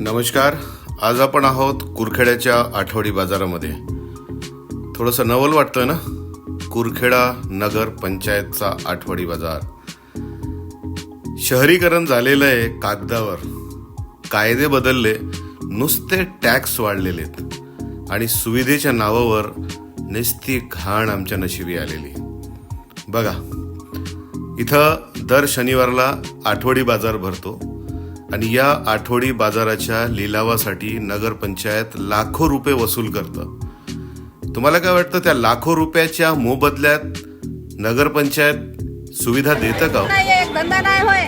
नमस्कार. आज आपण आहोत कुरखेड्याच्या आठवडी बाजारामध्ये. थोडंसं नवल वाटतोय ना? कुरखेडा नगर पंचायतचा आठवडी बाजार. शहरीकरण झालेलं आहे कागदावर. कायदे बदलले नुसते टॅक्स वाढलेले आहेत आणि सुविधेच्या नावावर नुसती घाण आमच्या नशिबी आलेली. बघा इथं दर शनिवारला आठवडी बाजार भरतो. आणि या आठवडी बाजाराच्या लिलावासाठी नगरपंचायत लाखो रुपये वसूल करतं. तुम्हाला काय वाटतं त्या लाखो रुपयाच्या मोबदल्यात नगरपंचायत सुविधा देतं का हो? नाही एक धंदा नाही होय.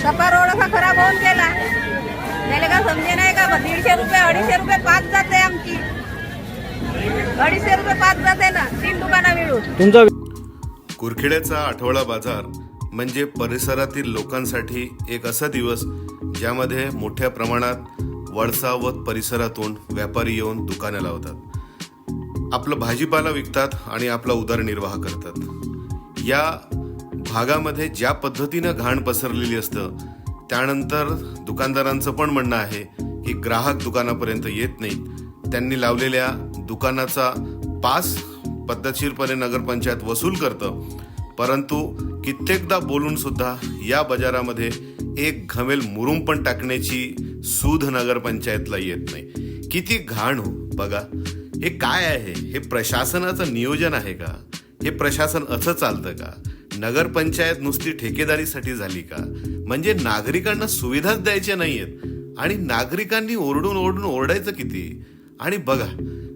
सफा रोड असा खराब होऊन गेला. त्याला का समजे नाही का दीडशे रुपये अडीचशे रुपये पाच जाते आमची. अडीचशे रुपये पाच जाते ना तीन दुकानं मिळून. तुमचा कुरखेड्याचा आठवडा बाजार म्हणजे परिसरातील लोकांसाठी एक असा दिवस ज्यामध्ये मोठ्या प्रमाणात वळसा व परिसरातून व्यापारी येऊन दुकाने लावतात. आपलं भाजीपाला विकतात आणि आपला उदरनिर्वाह करतात. या भागामध्ये ज्या पद्धतीनं घाण पसरलेली असतं त्यानंतर दुकानदारांचं पण म्हणणं आहे की ग्राहक दुकानापर्यंत येत नाहीत. त्यांनी लावलेल्या दुकानाचा पास पद्धतशीरपणे नगरपंचायत वसूल करतं परंतु कित्येकदा बोलून सुद्धा या बाजारामध्ये एक घमेल मुरुम पण टाकण्याची सूध नगरपंचायतला येत नाही. किती घाण हो बघा. हे काय आहे? हे प्रशासनाचं नियोजन आहे का? हे प्रशासन असं चालतं का? नगरपंचायत नुसती ठेकेदारीसाठी झाली का? म्हणजे नागरिकांना सुविधाच द्यायच्या नाहीयेत. आणि नागरिकांनी ओरडून ओरडून ओरडायचं किती? आणि बघा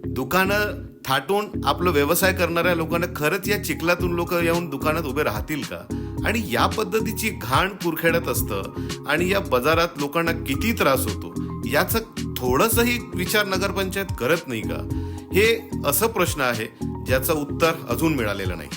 दुकानं थाटून आपलं व्यवसाय करणाऱ्या लोकांना खरंच या चिखलातून लोक येऊन दुकानात उभे राहतील का? आणि या पद्धतीची घाण कुरखेडत असतं आणि या बाजारात लोकांना किती त्रास होतो याचं थोडंसंही विचार नगरपंचायत करत नाही का? हे असं प्रश्न आहे ज्याचं उत्तर अजून मिळालेलं नाही.